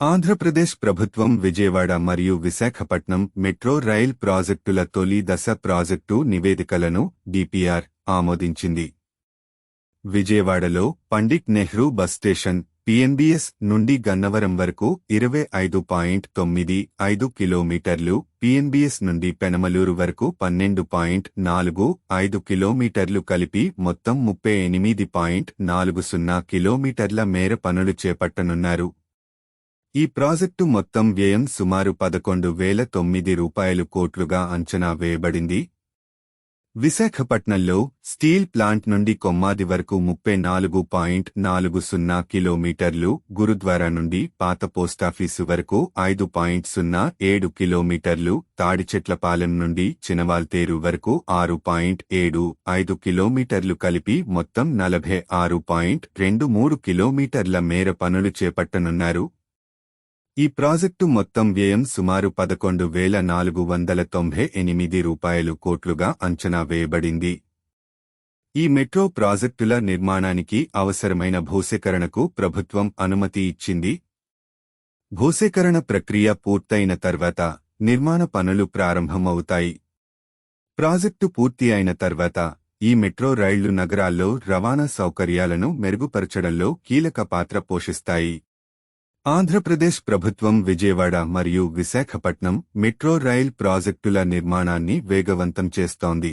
ఆంధ్రప్రదేశ్ ప్రభుత్వం విజయవాడ మరియు Visakhapatnam metro rail ప్రాజెక్టుల తొలి దశ ప్రాజెక్టు నివేదికలను డిపిఆర్ ఆమోదించింది. విజయవాడలో Pandit Nehru bus station PNBS నుండి గన్నవరం వరకు ఇరవై ఐదు పాయింట్ తొమ్మిది ఐదు కిలోమీటర్లు పిఎన్బిఎస్ నుండి పెనమలూరు వరకు పన్నెండు పాయింట్ నాలుగు ఐదు కిలోమీటర్లు కలిపి మొత్తం ముప్పై ఎనిమిది పాయింట్ నాలుగు సున్నా కిలోమీటర్ల మేర పనులు చేపట్టనున్నారు. ఈ ప్రాజెక్టు మొత్తం వ్యయం సుమారు పదకొండు వేల తొమ్మిది రూపాయలు కోట్లుగా అంచనా వేయబడింది. విశాఖపట్నంలో స్టీల్ ప్లాంట్ నుండి కొమ్మాది వరకు ముప్పై నాలుగు పాయింట్ నాలుగు సున్నా కిలోమీటర్లు గురుద్వారా నుండి పాత పోస్టాఫీసు వరకు ఐదు పాయింట్ సున్నా ఏడు కిలోమీటర్లు తాడిచెట్లపాలెం నుండి చినవాల్తేరు వరకు ఆరు పాయింట్ ఏడు ఐదు కిలోమీటర్లు కలిపి మొత్తం నలభై ఆరు పాయింట్ రెండు మూడు కిలోమీటర్ల మేర పనులు చేపట్టనున్నారు. ఈ ప్రాజెక్టు మొత్తం వ్యయం సుమారు పదకొండు వేల నాలుగు వందల తొంభై ఎనిమిది రూపాయలు కోట్లుగా అంచనా వేయబడింది. ఈ మెట్రో ప్రాజెక్టుల నిర్మాణానికి అవసరమైన భూసేకరణకు ప్రభుత్వం అనుమతి ఇచ్చింది. భూసేకరణ ప్రక్రియ పూర్తయిన తర్వాత నిర్మాణ పనులు ప్రారంభమవుతాయి. ప్రాజెక్టు పూర్తి అయిన తర్వాత ఈ మెట్రో రైళ్ళు నగరాల్లో రవాణా సౌకర్యాలను మెరుగుపరచడంలో కీలక పాత్ర పోషిస్తాయి. ఆంధ్రప్రదేశ్ ప్రభుత్వం విజయవాడ మరియు విశాఖపట్నం మెట్రో రైల్ ప్రాజెక్టుల నిర్మాణాన్ని వేగవంతం చేస్తోంది.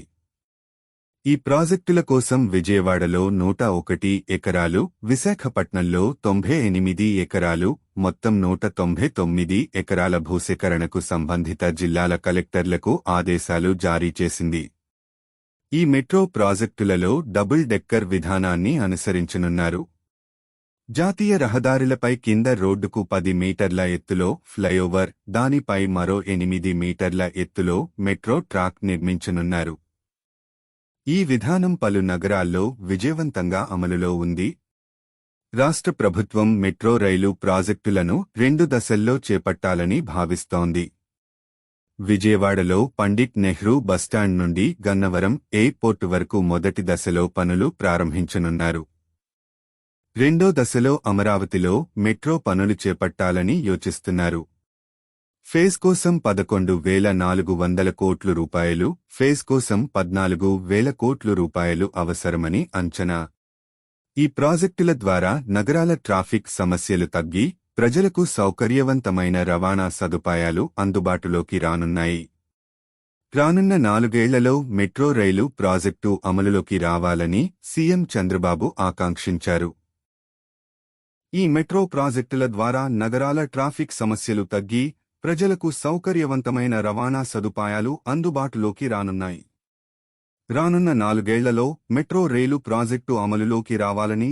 ఈ ప్రాజెక్టుల కోసం విజయవాడలో నూట ఒకటి ఎకరాలు విశాఖపట్నంలో తొంభై ఎనిమిది ఎకరాలు మొత్తం నూట తొంభై తొమ్మిది ఎకరాల భూసేకరణకు సంబంధిత జిల్లాల కలెక్టర్లకు ఆదేశాలు జారీ చేసింది. ఈ మెట్రో ప్రాజెక్టులలో డబుల్ డెక్కర్ విధానాన్ని అనుసరించనున్నారు. జాతీయ రహదారులపై కింద రోడ్డుకు పది మీటర్ల ఎత్తులో ఫ్లైఓవర్ దానిపై మరో ఎనిమిది మీటర్ల ఎత్తులో మెట్రో ట్రాక్ నిర్మించనున్నారు. ఈ విధానం పలు నగరాల్లో విజయవంతంగా అమలులో ఉంది. రాష్ట్ర ప్రభుత్వం మెట్రో రైలు ప్రాజెక్టులను రెండు దశల్లో చేపట్టాలని భావిస్తోంది. విజయవాడలో పండిట్ నెహ్రూ బస్టాండ్ నుండి గన్నవరం ఎయిర్పోర్టు వరకు మొదటి దశలో పనులు ప్రారంభించనున్నారు. రెండో దశలో అమరావతిలో మెట్రో పనులు చేపట్టాలని యోచిస్తున్నారు. ఫేజ్ కోసం పదకొండు వేల నాలుగు వందల కోట్లు రూపాయలు ఫేజ్ కోసం పద్నాలుగు వేల కోట్లు రూపాయలు అవసరమని అంచనా. ఈ ప్రాజెక్టుల ద్వారా నగరాల ట్రాఫిక్ సమస్యలు తగ్గి ప్రజలకు సౌకర్యవంతమైన రవాణా సదుపాయాలు అందుబాటులోకి రానున్నాయి. రానున్న నాలుగేళ్ళలో మెట్రో రైలు ప్రాజెక్టు అమలులోకి రావాలని సీఎం చంద్రబాబు ఆకాంక్షించారు. ఈ మెట్రో ప్రాజెక్టుల ద్వారా నగరాల ట్రాఫిక్ సమస్యలు తగ్గి ప్రజలకు సౌకర్యవంతమైన రవాణా సదుపాయాలు అందుబాటులోకి రానున్నాయి. రానున్న నాలుగేళ్ళలో మెట్రో రైలు ప్రాజెక్టు అమలులోకి రావాలని